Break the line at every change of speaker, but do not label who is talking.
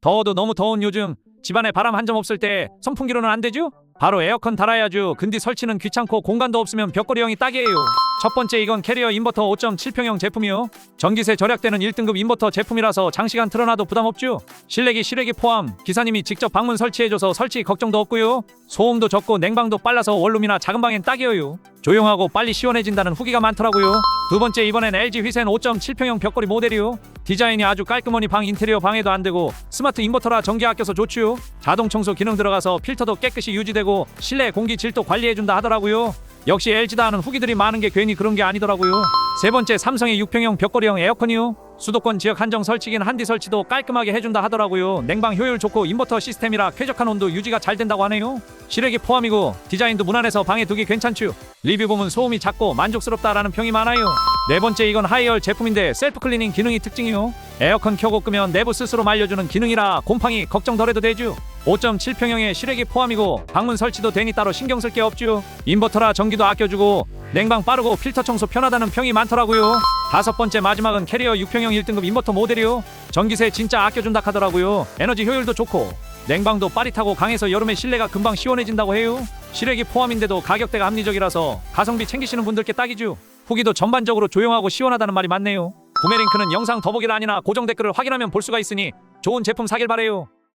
더워도 너무 더운 요즘 집안에 바람 한 점 없을 때 선풍기로는 안 되죠? 바로 에어컨 달아야죠. 근데 설치는 귀찮고 공간도 없으면 벽걸이 형이 딱이에요. 첫 번째 이건 캐리어 인버터 5.7평형 제품이요. 전기세 절약되는 1등급 인버터 제품이라서 장시간 틀어놔도 부담 없죠. 실내기 실외기 포함 기사님이 직접 방문 설치해줘서 설치 걱정도 없고요. 소음도 적고 냉방도 빨라서 원룸이나 작은 방엔 딱이에요. 조용하고 빨리 시원해진다는 후기가 많더라고요. 두 번째 이번엔 LG 휘센 5.7평형 벽걸이 모델이요. 디자인이 아주 깔끔하니 방 인테리어 방해도 안 되고 스마트 인버터라 전기 아껴서 좋지요. 자동 청소 기능 들어가서 필터도 깨끗이 유지되고 실내 공기 질도 관리해준다 하더라고요. 역시 LG다 하는 후기들이 많은 게 괜히 그런 게 아니더라고요. 세 번째 삼성의 6평형 벽걸이형 에어컨이요. 수도권 지역 한정 설치긴 한디 설치도 깔끔하게 해준다 하더라고요. 냉방 효율 좋고 인버터 시스템이라 쾌적한 온도 유지가 잘 된다고 하네요. 실외기 포함이고 디자인도 무난해서 방에 두기 괜찮죠. 리뷰 보면 소음이 작고 만족스럽다라는 평이 많아요. 네 번째 이건 하이얼 제품인데 셀프 클리닝 기능이 특징이요. 에어컨 켜고 끄면 내부 스스로 말려주는 기능이라 곰팡이 걱정 덜해도 되죠. 5.7평형의 실외기 포함이고 방문 설치도 되니 따로 신경 쓸 게 없죠. 인버터라 전기도 아껴주고 냉방 빠르고 필터 청소 편하다는 평이 많더라고요. 다섯 번째 마지막은 캐리어 6평형 1등급 인버터 모델이요. 전기세 진짜 아껴준다 하더라고요. 에너지 효율도 좋고 냉방도 빠릿하고 강해서 여름에 실내가 금방 시원해진다고 해요. 실외기 포함인데도 가격대가 합리적이라서 가성비 챙기시는 분들께 딱이죠. 후기도 전반적으로 조용하고 시원하다는 말이 많네요. 구매 링크는 영상 더보기란이나 고정 댓글을 확인하면 볼 수가 있으니 좋은 제품 사길 바래요.